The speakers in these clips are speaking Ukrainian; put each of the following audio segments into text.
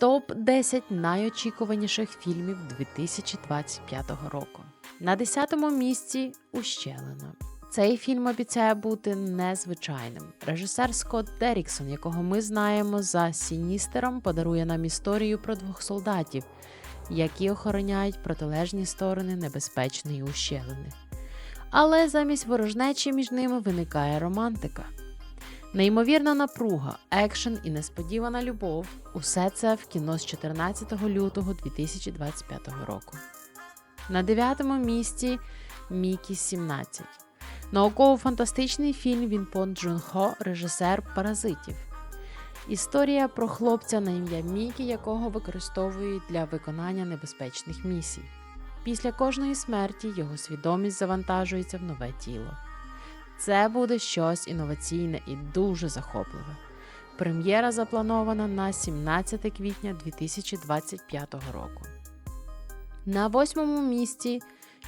Топ 10 найочікуваніших фільмів 2025 року. На 10-му місці Ущелина. Цей фільм обіцяє бути незвичайним. Режисер Скотт Деріксон, якого ми знаємо за Сіністером, подарує нам історію про двох солдатів, які охороняють протилежні сторони небезпечної ущелини. Але замість ворожнечі між ними виникає романтика. Неймовірна напруга, екшен і несподівана любов усе це в кіно з 14 лютого 2025 року. На дев'ятому місці Мікі 17. Науково-фантастичний фільм Вінпон Джун Хо, режисер Паразитів. Історія про хлопця на ім'я Мікі, якого використовують для виконання небезпечних місій. Після кожної смерті його свідомість завантажується в нове тіло. Це буде щось інноваційне і дуже захопливе. Прем'єра запланована на 17 квітня 2025 року. На восьмому місці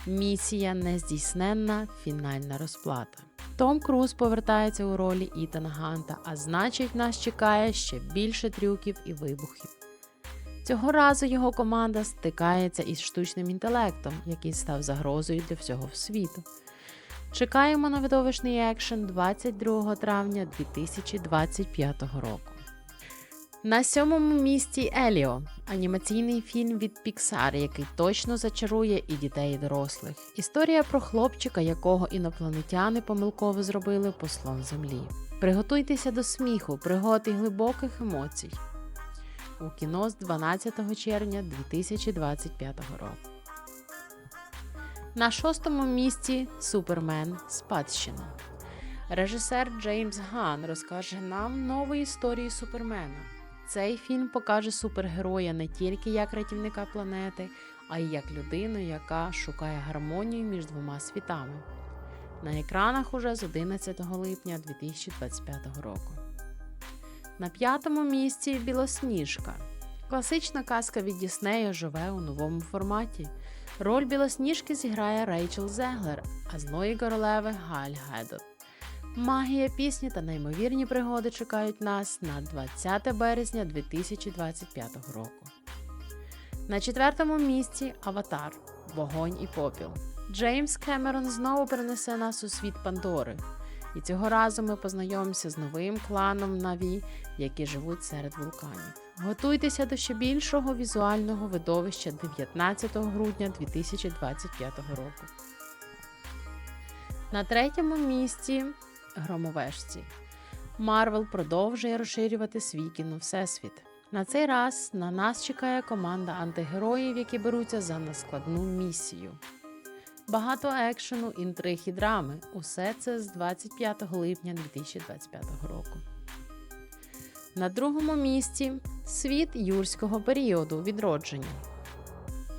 Місія нездійсненна фінальна розплата. Том Круз повертається у ролі Ітана Ганта, а значить, нас чекає ще більше трюків і вибухів. Цього разу його команда стикається із штучним інтелектом, який став загрозою для всього світу. Чекаємо на видовищний екшен 22 травня 2025 року. На сьомому місці Еліо анімаційний фільм від Pixar, який точно зачарує і дітей, і дорослих. Історія про хлопчика, якого інопланетяни помилково зробили послом землі. Приготуйтеся до сміху, пригод і глибоких емоцій. У кіно з 12 червня 2025 року. На шостому місці Супермен Спадщина. Режисер Джеймс Ган розкаже нам нову історію Супермена. Цей фільм покаже супергероя не тільки як рятівника планети, а й як людину, яка шукає гармонію між двома світами. На екранах уже з 11 липня 2025 року. На п'ятому місці Білосніжка. Класична казка від Діснею живе у новому форматі. Роль Білосніжки зіграє Рейчел Зеглер, а злої королеви Галь Гедот. Магія пісні та неймовірні пригоди чекають нас на 20 березня 2025 року. На четвертому місці Аватар Вогонь і попіл. Джеймс Кемерон знову перенесе нас у світ Пандори. І цього разу ми познайомимося з новим кланом Наві, які живуть серед вулканів. Готуйтеся до ще більшого візуального видовища 19 грудня 2025 року. На третьому місці Громовежці. Марвел продовжує розширювати свій кіно всесвіт. На цей раз на нас чекає команда антигероїв, які беруться за нескладну місію. Багато екшену, інтриг і драми. Усе це з 25 липня 2025 року. На другому місці світ юрського періоду відродження.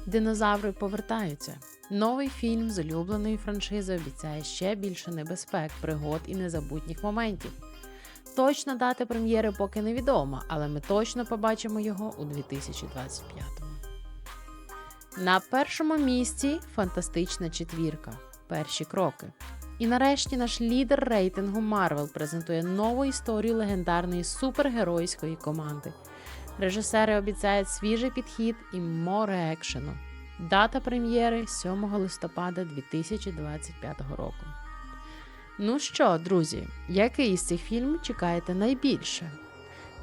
Динозаври повертаються. Новий фільм з улюбленої франшизи обіцяє ще більше небезпек, пригод і незабутніх моментів. Точна дата прем'єри поки невідома, але ми точно побачимо його у 2025-му. На першому місці фантастична четвірка. Перші кроки. І нарешті наш лідер рейтингу Марвел презентує нову історію легендарної супергеройської команди. Режисери обіцяють свіжий підхід і море екшену. Дата прем'єри 7 листопада 2025 року. Ну що, друзі, який з цих фільмів чекаєте найбільше?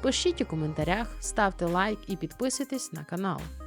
Пишіть у коментарях, ставте лайк і підписуйтесь на канал.